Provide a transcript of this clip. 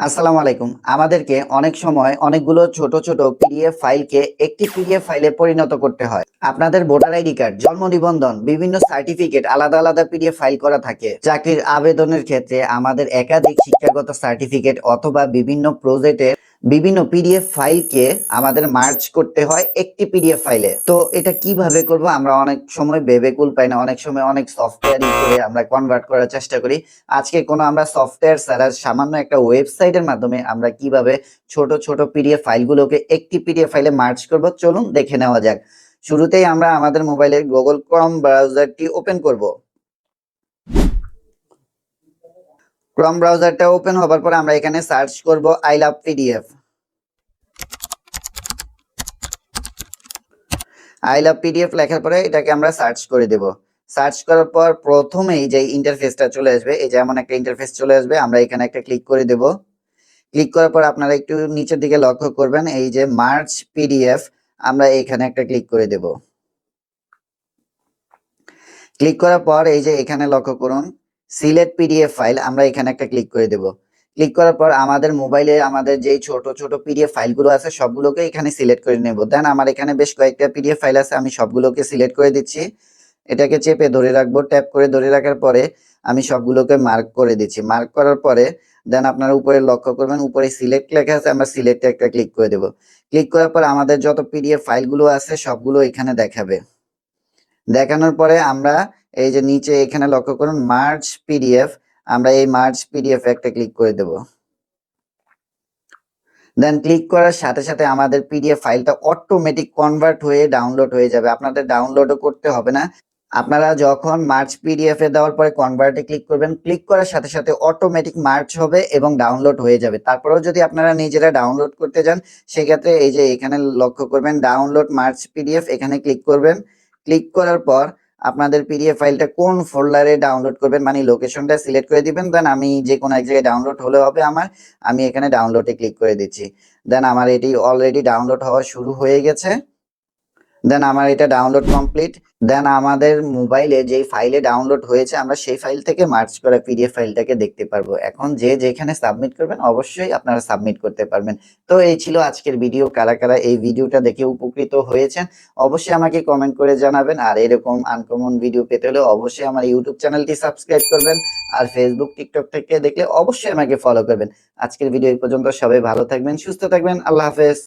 আসসালামু আলাইকুম। আমাদেরকে অনেক সময় অনেকগুলো ছোট ছোট পিডিএফ ফাইলকে একটি পিডিএফ ফাইলে পরিণত করতে হয়। আপনাদের ভোটার আইডি কার্ড, জন্ম নিবন্ধন, বিভিন্ন সার্টিফিকেট, আলাদা আলাদা পিডিএফ ফাইল করা থাকে। চাকরির আবেদনের ক্ষেত্রে আমাদের একাধিক শিক্ষাগত সার্টিফিকেট অথবা বিভিন্ন প্রজেক্টের বিভিন্ন পিডিএফ ফাইলকে আমাদের মার্চ করতে হয় একটি পিডিএফ ফাইলে। তো এটা কীভাবে করব আমরা অনেক সময় ভেবে কুল পাই না, অনেক সময় অনেক সফটওয়্যার করে আমরা কনভার্ট করার চেষ্টা করি। আজকে কোনো আমরা সফটওয়্যার ছাড়া সামান্য একটা ওয়েবসাইটের মাধ্যমে আমরা কীভাবে ছোট ছোট পিডিএফ ফাইলগুলোকে একটি পিডিএফ ফাইলে মার্চ করব চলুন দেখে নেওয়া যাক। শুরুতেই আমরা আমাদের মোবাইলের গুগল ক্রম ব্রাউজারটি ওপেন করব। ক্রম ব্রাউজারটা ওপেন হবার পর আমরা এখানে সার্চ করব I love PDF I love PDF লেখার পরে এটাকে আমরা সার্চ করে দেব। সার্চ করার পর প্রথমেই যে ইন্টারফেসটা চলে আসবে, এই যে এমন একটা ইন্টারফেস চলে আসবে, আমরা এখানে একটা ক্লিক করে দেব। ক্লিক করার পর আপনারা একটু নিচের দিকে লক্ষ্য করবেন, এই যে মার্চ পিডিএফ আমরা এখানে একটা ক্লিক করে দেব। ক্লিক করার পর এই যে এখানে লক্ষ্য করুন সিলেক্ট পিডিএফ ফাইল আমরা এখানে একটা ক্লিক করে দেব। ক্লিক করার পর আমাদের মোবাইলে আমাদের যেই ছোট ছোট পিডিএফ ফাইলগুলো আছে সবগুলোকে এখানে সিলেক্ট করে নেব। দেন আমার এখানে বেশ কয়েকটা পিডিএফ ফাইল আছে, আমি সবগুলোকে সিলেক্ট করে দিচ্ছি। এটাকে চেপে ধরে রাখব ট্যাপ করে ধরে রাখার পরে আমি সবগুলোকে মার্ক করে দিচ্ছি। মার্ক করার পরে দেন আপনারা উপরে লক্ষ্য করবেন, উপরে সিলেক্ট লেখা আছে, আমরা সিলেক্টে একটা ক্লিক করে দেব। ক্লিক করার পর আমাদের যত পিডিএফ ফাইলগুলো আছে সবগুলো এখানে দেখাবে। দেখানোর পরে আমরা এই যে নিচে এখানে লক্ষ্য করুন মার্চ পিডিএফ আমরা এই মার্চ পিডিএফ একটা ক্লিক করে দেব। দেন ক্লিক করার সাথে সাথে আমাদের পিডিএফ ফাইলটা অটোমেটিক কনভার্ট হয়ে ডাউনলোড হয়ে যাবে। আপনাদের ডাউনলোডও করতে হবে না। আপনারা যখন মার্চ পিডিএফ এ দেওয়ার পরে কনভার্টে ক্লিক করবেন ক্লিক করার সাথে সাথে অটোমেটিক মার্চ হবে এবং ডাউনলোড হয়ে যাবে। তারপরেও যদি আপনারা নিজেরা ডাউনলোড করতে যান, সেক্ষেত্রে এই যে এখানে লক্ষ্য করবেন ডাউনলোড মার্চ পিডিএফ এখানে ক্লিক করবেন। ক্লিক করার পর আপনাদের পিডিএফ ফাইলটা কোন ফোল্ডারে ডাউনলোড করবেন? মানে লোকেশনটা সিলেক্ট করে দিবেন দেন আমি যে কোনো এক জায়গায় ডাউনলোড হলে হবে আমার, আমি এখানে ডাউনলোডে ক্লিক করে দিচ্ছি। দেন আমার এটি অলরেডি ডাউনলোড হওয়া শুরু হয়ে গেছে। দেন আমার এটা ডাউনলোড কমপ্লিট দেন আমাদের মোবাইলে যেই ফাইলে ডাউনলোড হয়েছে, আমরা সেই ফাইল থেকে মার্চ করা পিডিএফ ফাইলটাকে দেখতে পারব। এখন যে যেখানে সাবমিট করবেন, অবশ্যই আপনারা সাবমিট করতে পারবেন। তো এই ছিল আজকের ভিডিও কারা কারা এই ভিডিওটা দেখে উপকৃত হয়েছেন, অবশ্যই আমাকে কমেন্ট করে জানাবেন। আর এরকম আনকমন ভিডিও পেতে হলে অবশ্যই আমার ইউটিউব চ্যানেলটি সাবস্ক্রাইব করবেন। আর ফেসবুক টিকটক থেকে দেখলে অবশ্যই আমাকে ফলো করবেন। আজকের ভিডিও এই পর্যন্ত। সবাই ভালো থাকবেন, সুস্থ থাকবেন। আল্লাহ হাফেজ।